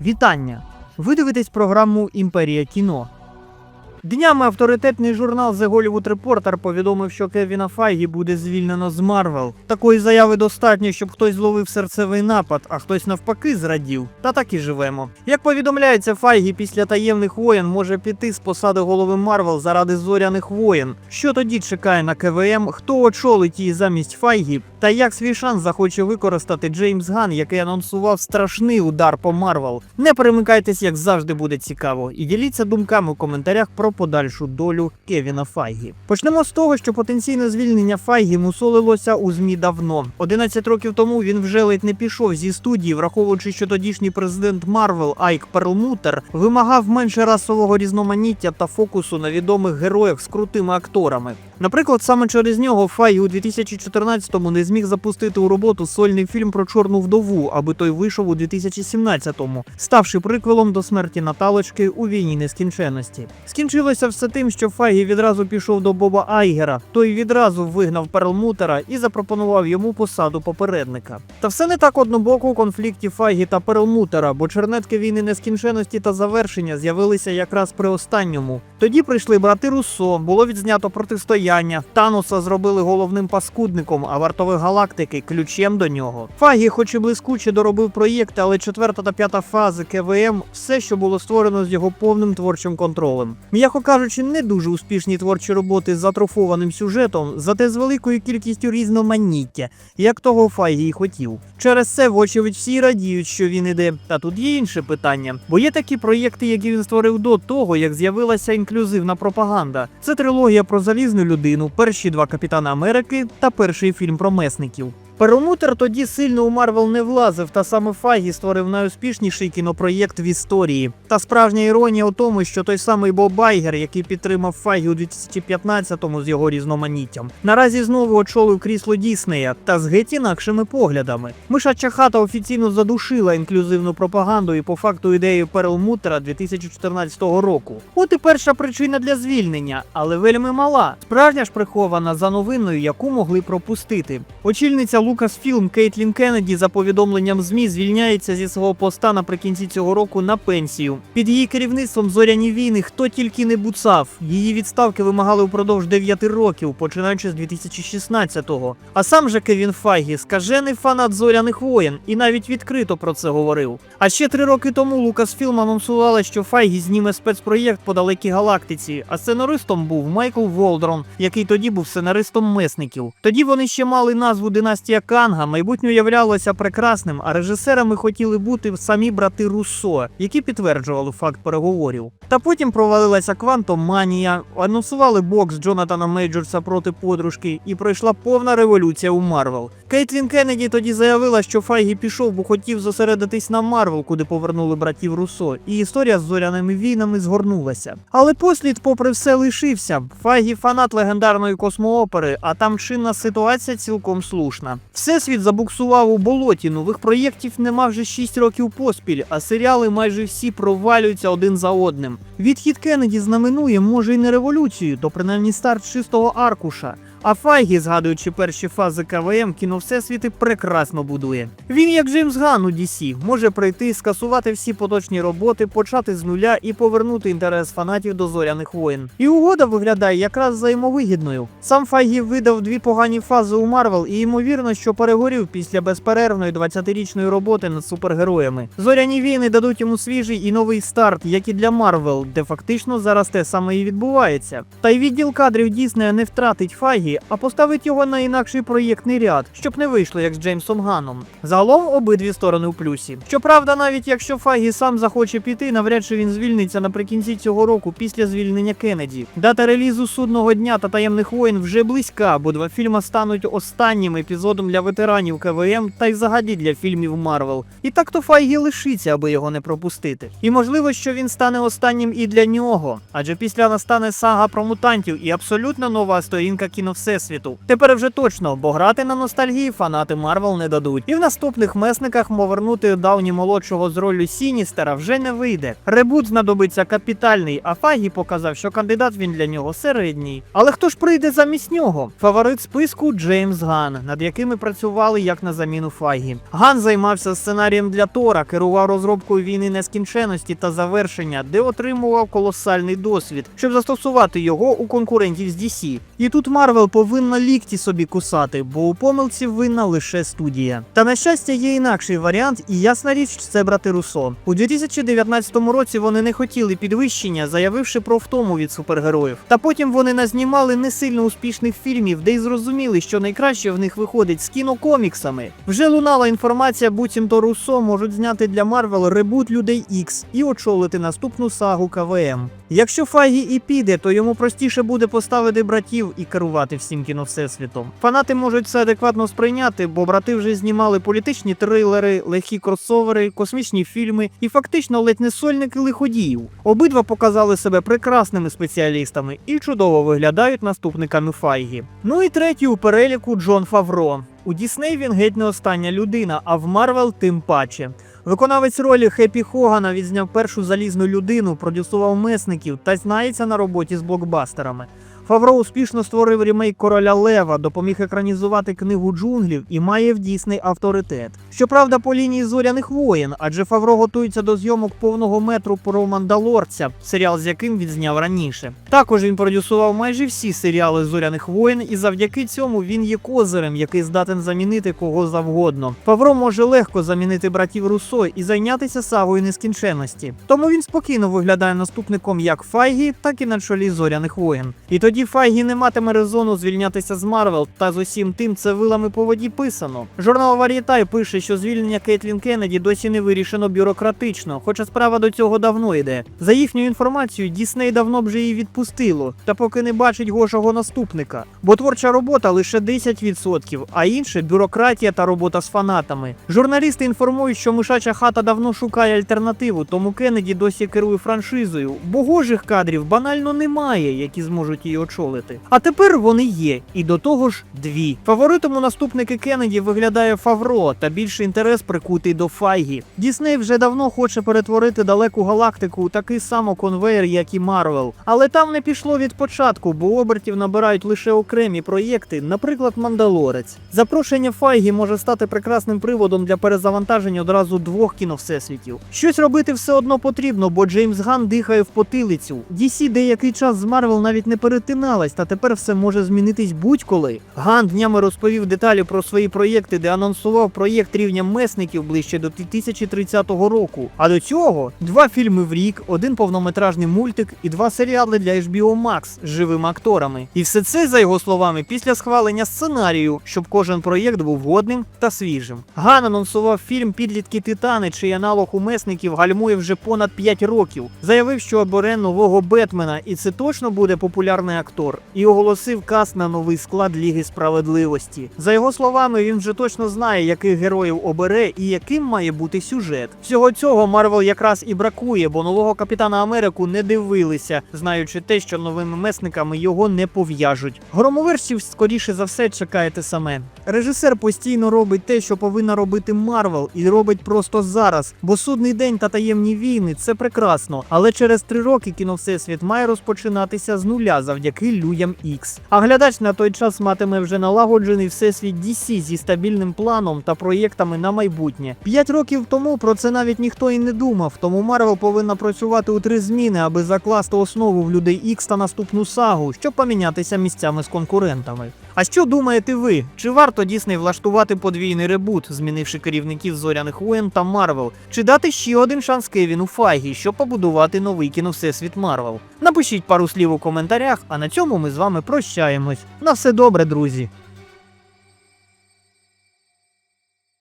Вітання! Ви дивитесь програму Імперія кіно. Днями авторитетний журнал The Hollywood Reporter повідомив, що Кевіна Файгі буде звільнено з Марвел. Такої заяви достатньо, щоб хтось зловив серцевий напад, а хтось навпаки зрадів. Та так і живемо. Як повідомляється, Файгі після таємних воєн може піти з посади голови Марвел заради зоряних воєн. Що тоді чекає на КВМ, хто очолить її замість Файгі, та як свій шанс захоче використати Джеймс Ган, який анонсував страшний удар по Марвел. Не перемикайтесь, як завжди буде цікаво, і діліться думками у коментарях про подальшу долю Кевіна Файгі. Почнемо з того, що потенційне звільнення Файгі мусолилося у змі давно. 11 років тому він вже ледь не пішов зі студії, враховуючи, що тодішній президент Марвел Айк Перлмутер вимагав менше расового різноманіття та фокусу на відомих героях з крутими акторами. Наприклад, саме через нього Файгі у 2014-му не зміг запустити у роботу сольний фільм про чорну вдову, аби той вийшов у 2017-му, ставши приквелом до смерті Наталочки у війні нескінченності. Скінчилося все тим, що Файгі відразу пішов до Боба Айгера. Той відразу вигнав Перлмутера і запропонував йому посаду попередника. Та все не так однобоко у конфлікті Файгі та Перлмутера, бо чернетки війни нескінченності та завершення з'явилися якраз при останньому. Тоді прийшли брати Руссо, було відзнято протистояння. Тануса зробили головним паскудником, а вартових галактики ключем до нього. Фагі, хоч і блискуче доробив проєкти, але четверта та п'ята фази КВМ все, що було створено з його повним творчим контролем. М'яко кажучи, не дуже успішні творчі роботи з затрофованим сюжетом, зате з великою кількістю різноманіття, як того Файгі й хотів. Через це, вочевидь, всі радіють, що він іде. Та тут є інше питання, бо є такі проєкти, які він створив до того, як з'явилася інклюзивна пропаганда. Це трилогія про залізну людину, перші два капітана Америки та перший фільм про месників. Перомутер тоді сильно у Марвел не влазив, та саме Файгі створив найуспішніший кінопроєкт в історії. Та справжня іронія у тому, що той самий Боб Байгер, який підтримав Файгі у 2015-му з його різноманіттям, наразі знову очолив крісло Діснея та з геть інакшими поглядами. Мишача хата офіційно задушила інклюзивну пропаганду і по факту ідею Перлмутера 2014 року. От і перша причина для звільнення, але вельми мала. Справжня ж прихована за новиною, яку могли пропустити. Очільниця Lucasfilm Кейтлін Кеннеді за повідомленням ЗМІ звільняється зі свого поста наприкінці цього року на пенсію. Під її керівництвом зоряні війни хто тільки не буцав. Її відставки вимагали впродовж 9 років, починаючи з 2016-го. А сам же Кевін Файгі скажений фанат зоряних воєн і навіть відкрито про це говорив. А ще три роки тому Lucasfilm анонсувала, що Файгі зніме спецпроєкт по далекій галактиці, а сценаристом був Майкл Волдрон, який тоді був сценаристом месників. Тоді вони ще мали назву Династія Канга, майбутнє уявлялося прекрасним, а режисерами хотіли бути самі брати Руссо, які підтверджували факт переговорів. Та потім провалилася Квантом Манія, анонсували бокс Джонатана Мейджорса проти подружки, і пройшла повна революція у Марвел. Кейтлін Кеннеді тоді заявила, що Файгі пішов, бо хотів зосередитись на Марвел, куди повернули братів Руссо, і історія з зоряними війнами згорнулася. Але послід, попри все, лишився. Файгі фанат легендарної космоопери, а там чинна ситуація цілком слушна. Всесвіт забуксував у болоті, нових проєктів нема вже 6 років поспіль, а серіали майже всі провалюються один за одним. Відхід Кеннеді знаменує, може, й не революцію, то принаймні старт чистого аркуша. А Файгі, згадуючи перші фази КВМ, кіно Всесвіти прекрасно будує. Він, як Джеймс Ган у DC, може прийти, скасувати всі поточні роботи, почати з нуля і повернути інтерес фанатів до зоряних воїн. І угода виглядає якраз взаємовигідною. Сам Файгі видав дві погані фази у Марвел, і ймовірно, що перегорів після безперервної 20-річної роботи над супергероями. Зоряні війни дадуть йому свіжий і новий старт, як і для Марвел, де фактично зараз те саме і відбувається. Та й відділ кадрів Діснея не втратить Файгі, а поставить його на інакший проєктний ряд, щоб не вийшло як з Джеймсом Ганом. Загалом обидві сторони в плюсі. Щоправда, навіть якщо Файгі сам захоче піти, навряд чи він звільниться наприкінці цього року після звільнення Кеннеді. Дата релізу судного дня та таємних воїн вже близька, бо два фільми стануть останнім епізодом для ветеранів КВМ та й взагалі для фільмів Марвел. І так то Файгі лишиться, аби його не пропустити. І можливо, що він стане останнім і для нього, адже після настане сага про мутантів і абсолютно нова сторінка кіно всесвіту. Тепер вже точно, бо грати на ностальгії фанати Марвел не дадуть. І в наступних месниках повернути Дауні молодшого з ролью Сіністера вже не вийде. Ребут знадобиться капітальний, а Фагі показав, що кандидат він для нього середній. Але хто ж прийде замість нього? Фаворит списку Джеймс Ган, над якими працювали як на заміну Фагі. Ган займався сценарієм для Тора, керував розробкою війни нескінченності та завершення, де отримував колосальний досвід, щоб застосувати його у конкурентів з DC. І тут Марвел повинна лікті собі кусати, бо у помилці винна лише студія. Та на щастя, є інакший варіант, і ясна річ, це брати Руссо. У 2019 році вони не хотіли підвищення, заявивши про втому від супергероїв. Та потім вони назнімали не сильно успішних фільмів, де й зрозуміли, що найкраще в них виходить з кінокоміксами. Вже лунала інформація, буцімто Руссо можуть зняти для Марвел ребут людей Ікс і очолити наступну сагу КВМ. Якщо Файгі і піде, то йому простіше буде поставити братів і керувати всім кіновсесвітом. Фанати можуть це адекватно сприйняти, бо брати вже знімали політичні трилери, легкі кросовери, космічні фільми і фактично ледь не сольники лиходіїв. Обидва показали себе прекрасними спеціалістами і чудово виглядають наступниками Файгі. Ну і третій у переліку Джон Фавро. У Дісней він геть не остання людина, а в Марвел тим паче. Виконавець ролі Хеппі Хогана відзняв першу залізну людину, продюсував месників та знається на роботі з блокбастерами. Фавро успішно створив ремейк короля Лева, допоміг екранізувати книгу джунглів і має в Дісней авторитет. Щоправда, по лінії зоряних воєн, адже Фавро готується до зйомок повного метру про Мандалорця, серіал з яким відзняв раніше. Також він продюсував майже всі серіали зоряних воєн, і завдяки цьому він є козирем, який здатен замінити кого завгодно. Фавро може легко замінити братів Руссо і зайнятися сагою нескінченності. Тому він спокійно виглядає наступником як Файгі, так і на чолі зоряних воєн. І тоді Файгі не матиме резону звільнятися з Марвел, та з усім тим це вилами по воді писано. Журнал Варієтай пише, що звільнення Кейтлін Кеннеді досі не вирішено бюрократично, хоча справа до цього давно йде. За їхньою інформацією, Дісней давно б вже її відпустило, та поки не бачить гошого наступника. Бо творча робота лише 10%, а інше бюрократія та робота з фанатами. Журналісти інформують, що мишача хата давно шукає альтернативу, тому Кеннеді досі керує франшизою, бо гожих кадрів банально немає, які зможуть її очолити. А тепер вони є, і до того ж дві. Фаворитом у наступники Кеннеді виглядає Фавро, та більший інтерес прикутий до Файгі. Дісней вже давно хоче перетворити далеку галактику у такий само конвейер, як і Марвел. Але там не пішло від початку, бо обертів набирають лише окремі проєкти, наприклад, Мандалорець. Запрошення Файгі може стати прекрасним приводом для перезавантаження одразу двох кіновсесвітів. Щось робити все одно потрібно, бо Джеймс Ган дихає в потилицю. DC деякий час з Марвел навіть не перетиналась, та тепер все може змінитись будь-коли. Ган днями розповів деталі про свої проєкти, де анонсував проєкт рівня месників ближче до 2030 року. А до цього два фільми в рік, один повнометражний мультик і два серіали для HBO Max з живими акторами. І все це, за його словами, після схвалення сценарію, щоб кожен проєкт був годним та свіжим. Ган анонсував фільм Підлітки Титани, чий аналог у месників гальмує вже понад 5 років. Заявив, що обере нового Бетмена, і це точно буде популярний актор. І оголосив каст на новий склад Ліги справедливості. За його словами, він вже точно знає, яких героїв обере і яким має бути сюжет. Всього цього Марвел якраз і бракує, бо нового капітана Америку не дивилися, знаючи те, що новими месниками його не пов'яжуть. Громоверців, скоріше за все, чекаєте саме. Режисер постійно робить те, що повинна робити Марвел, і робить просто зараз. Бо судний день та таємні війни це прекрасно. Але через три роки кіно Всесвіт має розпочинатися з нуля завдяки людям X. А глядач на той час матиме вже налагоджений всесвіт DC зі стабільним планом та проєктами на майбутнє. П'ять років тому про це навіть ніхто і не думав, тому Марвел повинна працювати у три зміни, аби закласти основу в людей X та наступну сагу, щоб помінятися місцями з конкурентами. А що думаєте ви? Чи варто Дісней влаштувати подвійний ребут, змінивши керівників зоряних воєн та Марвел? Чи дати ще один шанс Кевіну Файгі, щоб побудувати новий кіновсесвіт Марвел? Напишіть пару слів у коментарях, а на цьому ми з вами прощаємось. На все добре, друзі!